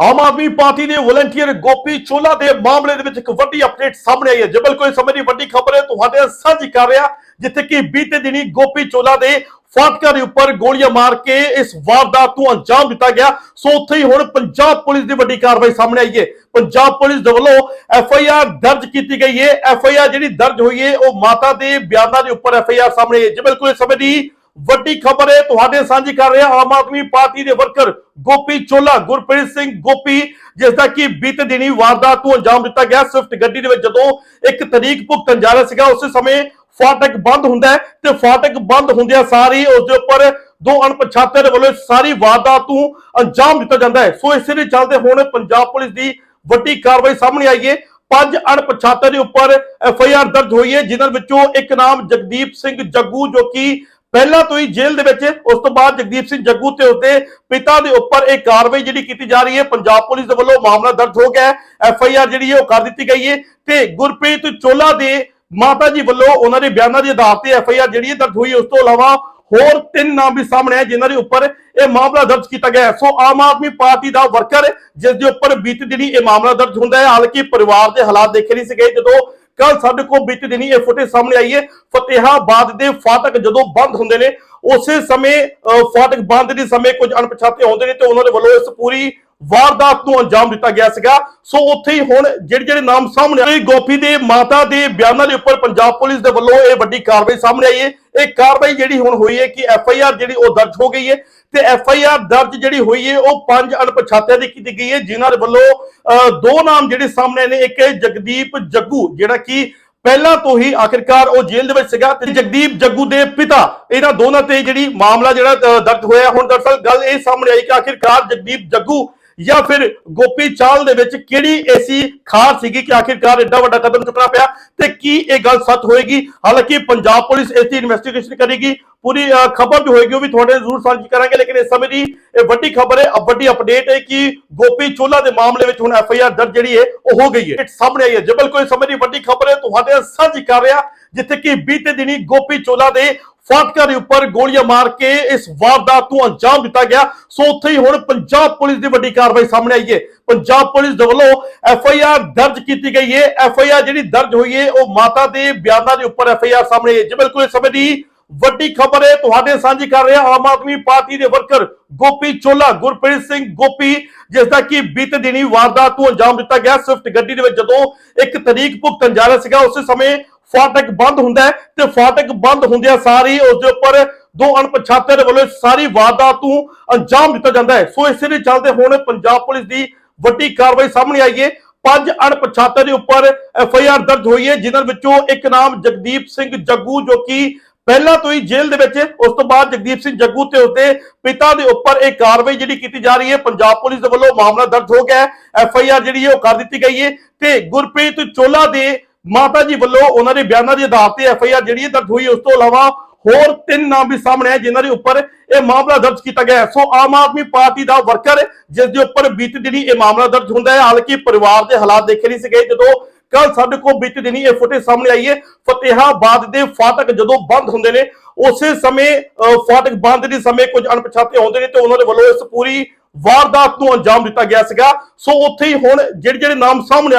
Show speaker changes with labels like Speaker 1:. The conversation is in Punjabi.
Speaker 1: ਆਮ ਆਦਮੀ ਪਾਰਟੀ ਦੇ ਵਲੰਟੀਅਰ ਗੋਪੀ ਚੋਲਾ ਦੇ ਮਾਮਲੇ ਦੇ ਵਿੱਚ ਇੱਕ ਵੱਡੀ ਅਪਡੇਟ ਸਾਹਮਣੇ ਆਈ ਹੈ। ਜਬਲ ਕੋਈ ਸਮੇਂ ਦੀ ਵੱਡੀ ਖਬਰ ਹੈ, ਤੁਹਾਡੇ ਸਾਂਝੀ ਕਰ ਰਿਹਾ, ਜਿੱਥੇ ਕਿ ਬੀਤੇ ਦਿਨੀ ਗੋਪੀ ਚੋਲਾ ਦੇ ਫਾਟਕਾਂ ਦੇ ਉੱਪਰ ਗੋਲੀਆਂ ਮਾਰ ਕੇ ਇਸ ਵਾਰਦਾਤ ਨੂੰ ਅੰਜਾਮ ਦਿੱਤਾ ਗਿਆ। ਸੋ ਉੱਥੇ ਹੀ ਹੁਣ ਪੰਜਾਬ ਪੁਲਿਸ ਦੀ ਵੱਡੀ ਕਾਰਵਾਈ ਸਾਹਮਣੇ ਆਈ ਹੈ। ਪੰਜਾਬ ਪੁਲਿਸ ਦੇ ਵੱਲੋਂ ਐਫ ਆਈ ਆਰ ਦਰਜ ਕੀਤੀ ਗਈ ਹੈ। ਐਫ ਆਈ ਆਰ ਜਿਹੜੀ ਦਰਜ ਹੋਈ ਹੈ, ਉਹ ਮਾਤਾ ਦੇ ਬਿਆਨਾਂ ਦੇ ਉੱਪਰ ਐਫ ਆਈ ਆਰ ਸਾਹਮਣੇ ਆਈ ਹੈ। ਜਬਲ, ਕੋਈ ਸਮੇਂ ਦੀ ਵੱਡੀ ਖਬਰ ਹੈ ਤੁਹਾਡੇ ਸਾਂਝੀ ਕਰ ਰਿਹਾ ਆਮ ਆਦਮੀ ਪਾਰਟੀ ਦੇ ਵਰਕਰ ਗੋਪੀ ਚੋਲਾ, ਗੁਰਪ੍ਰੀਤ ਸਿੰਘ ਗੋਪੀ ਜਿਸ ਦਾ ਕਿ ਬੀਤੇ ਦਿਨੀ ਵਾਰਦਾਤ ਨੂੰ ਅੰਜਾਮ ਦਿੱਤਾ ਗਿਆ। ਸਵਿਫਟ ਗੱਡੀ ਦੇ ਵਿੱਚ ਜਦੋਂ ਇੱਕ ਤਰੀਕ ਭੁਗਤਣ ਜਾ ਰਿਹਾ ਸੀਗਾ, ਉਸੇ ਸਮੇਂ ਫਾਟਕ ਬੰਦ ਹੁੰਦਾ ਤੇ ਫਾਟਕ ਬੰਦ ਹੁੰਦਿਆਂ ਸਾਰੀ ਉਸ ਦੇ ਉੱਪਰ ਦੋ ਅਣਪਛਾਤੇ ਦੇ ਵੱਲੋਂ ਸਾਰੀ ਵਾਰਦਾਤ ਨੂੰ ਅੰਜਾਮ ਦਿੱਤਾ ਜਾਂਦਾ ਹੈ। ਸੋ ਇਸੇ ਦੇ ਚੱਲਦੇ ਹੁਣ ਪੰਜਾਬ ਪੁਲਿਸ ਦੀ ਵੱਡੀ ਕਾਰਵਾਈ ਸਾਹਮਣੇ ਆਈ ਹੈ। ਪੰਜ ਅਣਪਛਾਤੇ ਦੇ ਉੱਪਰ ਐਫ ਆਈ ਆਰ ਦਰਜ ਹੋਈ ਹੈ, ਜਿਨ੍ਹਾਂ ਵਿੱਚੋਂ ਇੱਕ ਨਾਮ ਜਗਦੀਪ ਸਿੰਘ ਜੱਗੂ, ਜੋ ਕਿ ਪਹਿਲਾਂ ਤੋਂ ਹੀ ਜੇਲ੍ਹ ਦੇ ਵਿੱਚ, ਉਸ ਤੋਂ ਬਾਅਦ ਜਗਦੀਪ ਸਿੰਘ ਜੱਗੂ ਤੇ ਉਸਦੇ ਪਿਤਾ ਦੇ ਉੱਪਰ ਇਹ ਕਾਰਵਾਈ ਜਿਹੜੀ ਕੀਤੀ ਜਾ ਰਹੀ ਹੈ, ਪੰਜਾਬ ਪੁਲਿਸ ਦੇ ਵੱਲੋਂ ਮਾਮਲਾ ਦਰਜ ਹੋ ਗਿਆ ਐਫ ਆਈ ਆਰ ਜਿਹੜੀ ਹੈ ਉਹ ਕਰ ਦਿੱਤੀ ਗਈ ਹੈ ਤੇ ਗੁਰਪ੍ਰੀਤ ਚੋਲਾ ਦੇ ਮਾਤਾ ਜੀ ਵੱਲੋਂ ਉਹਨਾਂ ਦੇ ਬਿਆਨਾਂ ਦੇ ਆਧਾਰ ਤੇ ਐਫ ਆਈ ਆਰ ਜਿਹੜੀ ਹੈ ਦਰਜ ਹੋਈ ਉਸ ਤੋਂ ਇਲਾਵਾ ਹੋਰ ਤਿੰਨ ਨਾਮ ਵੀ ਸਾਹਮਣੇ ਆਏ ਜਿਨ੍ਹਾਂ ਦੇ ਉੱਪਰ ਇਹ ਮਾਮਲਾ ਦਰਜ ਕੀਤਾ ਗਿਆ ਸੋ ਆਮ ਆਦਮੀ ਪਾਰਟੀ ਦਾ ਵਰਕਰ ਜਿਸ ਦੇ ਉੱਪਰ ਬੀਤੀ ਦਿਨੀ ਇਹ ਮਾਮਲਾ ਦਰਜ ਹੁੰਦਾ ਹੈ। ਹਾਲਾਂਕਿ ਪਰਿਵਾਰ ਦੇ ਹਾਲਾਤ ਦੇਖੇ ਨਹੀਂ ਸੀਗੇ। ਜਦੋਂ ਕੱਲ ਸਾਡੇ ਕੋਲ ਵਿੱਚ ਦਿਨੀ ਇਹ ਫੁਟੇਜ ਸਾਹਮਣੇ ਆਈ ਹੈ। ਫਤਿਹਾਬਾਦ ਦੇ ਫਾਟਕ ਜਦੋਂ ਬੰਦ ਹੁੰਦੇ ਨੇ ਉਸੇ ਸਮੇਂ ਅਹ, ਫਾਟਕ ਬੰਦ ਦੇ ਸਮੇਂ ਕੁਝ ਅਣਪਛਾਤੇ ਆਉਂਦੇ ਨੇ ਤੇ ਉਹਨਾਂ ਦੇ ਵੱਲੋਂ ਇਸ ਪੂਰੀ ਵਾਰਦਾਤ ਨੂੰ ਅੰਜਾਮ ਦਿੱਤਾ ਗਿਆ ਸੀਗਾ। ਸੋ ਉੱਥੇ ਹੀ ਹੁਣ ਜਿਹੜੇ ਜਿਹੜੇ ਨਾਮ ਸਾਹਮਣੇ ਆਏ ਗੋਪੀ ਦੇ ਮਾਤਾ ਦੇ ਬਿਆਨਾਂ ਦੇ ਉੱਪਰ ਪੰਜਾਬ ਪੁਲਿਸ ਦੇ ਵੱਲੋਂ ਇਹ ਵੱਡੀ ਕਾਰਵਾਈ ਸਾਹਮਣੇ ਆਈ ਹੈ। ਇਹ ਕਾਰਵਾਈ ਜਿਹੜੀ ਹੁਣ ਹੋਈ ਹੈ ਕਿ ਐਫ ਆਈ ਆਰ ਜਿਹੜੀ ਉਹ ਦਰਜ ਹੋ ਗਈ ਹੈ ਤੇ ਐਫ ਆਈ ਆਰ ਦਰਜ ਜਿਹੜੀ ਹੋਈ ਹੈ ਉਹ ਪੰਜ ਅਣਪਛਾਤਿਆਂ ਦੀ ਕੀਤੀ ਗਈ ਹੈ ਜਿਨ੍ਹਾਂ ਦੇ ਵੱਲੋਂ ਅਹ, ਦੋ ਨਾਮ ਜਿਹੜੇ ਸਾਹਮਣੇ ਨੇ ਇੱਕ ਜਗਦੀਪ ਜੱਗੂ ਜਿਹੜਾ ਕਿ ਪਹਿਲਾਂ ਤੋਂ ਹੀ ਆਖਿਰਕਾਰ ਉਹ ਜੇਲ੍ਹ ਦੇ ਵਿੱਚ ਸੀਗਾ ਤੇ ਜਗਦੀਪ ਜੱਗੂ ਦੇ ਪਿਤਾ ਇਹਨਾਂ ਦੋਨਾਂ ਤੇ ਜਿਹੜੀ ਮਾਮਲਾ ਜਿਹੜਾ ਦਰਜ ਹੋਇਆ। ਹੁਣ ਦਰਅਸਲ ਗੱਲ ਇਹ ਸਾਹਮਣੇ ਆਈ ਕਿ ਆਖਿਰਕਾਰ ਜਗਦੀਪ ਜੱਗੂ ਜਾਂ ਫਿਰ ਗੋਪੀ ਚਾਲ ਦੇ ਵਿੱਚ ਕਿਹੜੀ ਐਸੀ ਖਾਰ ਸੀਗੀ ਕਿ ਆਖਿਰਕਾਰ ਐਡਾ ਵੱਡਾ ਕਦਮ ਚੁੱਕਣਾ ਪਿਆ ਤੇ ਕੀ ਇਹ ਗੱਲ ਸੱਚ ਹੋਏਗੀ? ਹਾਲਾਂਕਿ ਪੰਜਾਬ ਪੁਲਿਸ ਇਸ ਦੀ ਇਨਵੈਸਟੀਗੇਸ਼ਨ ਕਰੇਗੀ। ਪੂਰੀ ਖਬਰ ਜੋ ਹੋਏਗੀ, ਉਹ ਵੀ ਤੁਹਾਡੇ ਨਾਲ ਜ਼ਰੂਰ ਸਾਂਝੀ ਕਰਾਂਗੇ, ਲੇਕਿਨ ਇਸ ਸਮੇਂ ਦੀ ਇਹ ਵੱਡੀ ਖਬਰ ਹੈ ਵੱਡੀ ਅਪਡੇਟ ਹੈ ਕਿ ਗੋਪੀ ਚੋਲਾ ਦੇ ਮਾਮਲੇ ਵਿੱਚ ਹੁਣ ਐਫ ਆਈ ਆਰ ਦਰਜ ਜਿਹੜੀ ਹੈ, ਉਹ ਹੋ ਗਈ ਹੈ। ਸਾਹਮਣੇ ਆਈ ਹੈ ਜਬਲ ਕੋਈ ਸਮੇਂ ਦੀ ਵੱਡੀ ਖਬਰ ਹੈ, ਤੁਹਾਡੇ ਨਾਲ ਸਾਂਝੀ ਕਰ ਰਿਹਾ ਜਿੱਥੇ ਕਿ ਬੀਤੇ ਦਿਨੀ ਗੋਪੀ ਚੋਲਾ ਦੇ ਫਾਟਕਾਂ ਦੇ ਉੱਪਰ ਗੋਲੀਆਂ ਮਾਰ ਕੇ ਇਸ ਵਾਰਦਾਤ ਨੂੰ ਅੰਜਾਮ ਦਿੱਤਾ ਗਿਆ। ਸੋ ਉੱਥੇ ਹੀ ਹੁਣ ਪੰਜਾਬ ਪੁਲਿਸ ਦੀ ਵੱਡੀ ਕਾਰਵਾਈ ਸਾਹਮਣੇ ਆਈ ਹੈ ਪੰਜਾਬ ਪੁਲਿਸ ਦੇ ਵੱਲੋਂ ਐਫ ਆਈ ਆਰ ਦਰਜ ਕੀਤੀ ਗਈ ਹੈ ਐਫ ਆਈ ਆਰ ਜਿਹੜੀ ਦਰਜ ਹੋਈ ਹੈ ਉਹ ਮਾਤਾ ਦੇ ਬਿਆਨਾਂ ਦੇ ਉੱਪਰ ਐਫ ਆਈ ਆਰ ਸਾਹਮਣੇ ਆਈ ਹੈ ਜਬਲ ਕੋਈ ਸਮੇਂ ਦੀ ਵੱਡੀ ਖਬਰ ਹੈ ਤੁਹਾਡੇ ਸਾਂਝੀ ਕਰ ਰਿਹਾ ਆਮ ਆਦਮੀ ਪਾਰਟੀ ਦੇ ਵਰਕਰ ਗੋਪੀ ਚੋਲਾ, ਗੁਰਪ੍ਰੀਤ ਸਿੰਘ ਗੋਪੀ ਜਿਸ ਦਾ ਕਿ ਬੀਤੇ ਦਿਨੀ ਵਾਰਦਾਤ ਨੂੰ ਅੰਜਾਮ ਦਿੱਤਾ ਗਿਆ। ਸਵਿਫਟ ਗੱਡੀ ਦੇ ਵਿੱਚ ਜਦੋਂ ਇੱਕ ਤਰੀਕ ਭੁਗਤਣ ਜਾ ਰਿਹਾ ਸੀਗਾ, ਉਸੇ ਸਮੇਂ ਫਾਟਕ ਬੰਦ ਹੁੰਦਾ ਹੈ ਤੇ ਫਾਟਕ ਬੰਦ ਹੁੰਦਿਆਂ ਸਾਰੀ ਉਸ ਦੇ ਉੱਪਰ ਦੋ ਅਣਪਛਾਤੇ ਦੇ ਵੱਲੋਂ ਸਾਰੀ ਵਾਰਦਾਤ ਨੂੰ ਅੰਜਾਮ ਦਿੱਤਾ ਜਾਂਦਾ ਹੈ। ਸੋ ਇਸੇ ਦੇ ਚੱਲਦੇ ਹੁਣ ਪੰਜਾਬ ਪੁਲਿਸ ਦੀ ਵੱਡੀ ਕਾਰਵਾਈ ਸਾਹਮਣੇ ਆਈ ਹੈ। ਪੰਜ ਅਣਪਛਾਤੇ ਦੇ ਉੱਪਰ ਐਫ ਆਈ ਆਰ ਦਰਜ ਹੋਈ ਹੈ, ਜਿਨ੍ਹਾਂ ਵਿੱਚੋਂ ਇੱਕ ਨਾਮ ਜਗਦੀਪ ਸਿੰਘ ਜੱਗੂ, ਜੋ ਕਿ ਪਹਿਲਾਂ ਤੋਂ ਹੀ ਜੇਲ੍ਹ ਦੇ ਵਿੱਚ ਉਸ ਤੋਂ ਬਾਅਦ ਜਗਦੀਪ ਸਿੰਘ ਜੱਗੂ ਤੇ ਉਸਦੇ ਪਿਤਾ ਦੇ ਉੱਪਰ ਇਹ ਕਾਰਵਾਈ ਜਿਹੜੀ ਕੀਤੀ ਜਾ ਰਹੀ ਹੈ, ਪੰਜਾਬ ਪੁਲਿਸ ਦੇ ਵੱਲੋਂ ਮਾਮਲਾ ਦਰਜ ਹੋ ਗਿਆ ਐਫ ਆਈ ਆਰ ਜਿਹੜੀ ਹੈ ਉਹ ਕਰ ਦਿੱਤੀ ਗਈ ਹੈ ਤੇ ਗੁਰਪ੍ਰੀਤ ਚੋਲਾ ਦੇ ਮਾਤਾ ਜੀ ਵੱਲੋਂ ਉਹਨਾਂ ਦੇ ਬਿਆਨਾਂ ਦੇ ਆਧਾਰ ਤੇ ਐਫ ਆਈ ਆਰ ਜਿਹੜੀ ਦਰਜ ਹੋਈ ਉਸ ਤੋਂ ਇਲਾਵਾ ਹੋਰ ਤਿੰਨ ਨਾਮ ਵੀ ਸਾਹਮਣੇ ਆਏ ਜਿਨ੍ਹਾਂ ਦੇ ਉੱਪਰ ਇਹ ਮਾਮਲਾ ਦਰਜ ਕੀਤਾ ਗਿਆ ਸੋ ਆਮ ਆਦਮੀ ਪਾਰਟੀ ਦਾ ਵਰਕਰ ਜਿਸ ਦੇ ਉੱਪਰ ਬੀਤੀ ਦਿਨੀ ਇਹ ਮਾਮਲਾ ਦਰਜ ਹੁੰਦਾ ਹੈ। ਹਾਲਾਂਕਿ ਪਰਿਵਾਰ ਦੇ ਹਾਲਾਤ ਦੇਖੇ ਨਹੀਂ ਸੀਗੇ। ਜਦੋਂ ਕੱਲ ਸਾਡੇ ਕੋਲ ਬੀਤੀ ਦਿਨੀ ਇਹ ਫੁਟੇਜ ਸਾਹਮਣੇ ਆਈ ਹੈ ਫਤਿਹਾਬਾਦ ਦੇ ਫਾਟਕ ਜਦੋਂ ਬੰਦ ਹੁੰਦੇ ਨੇ ਉਸੇ ਸਮੇਂ ਅਹ, ਫਾਟਕ ਬੰਦ ਦੇ ਸਮੇਂ ਕੁਝ ਅਣਪਛਾਤੇ ਆਉਂਦੇ ਨੇ ਤੇ ਉਹਨਾਂ ਦੇ ਵੱਲੋਂ ਇਸ ਪੂਰੀ ਵਾਰਦਾਤ ਨੂੰ ਅੰਜਾਮ ਦਿੱਤਾ ਗਿਆ ਸੀਗਾ। ਸੋ ਉੱਥੇ ਹੀ ਹੁਣ ਜਿਹੜੇ ਜਿਹੜੇ ਨਾਮ ਸਾਹਮਣੇ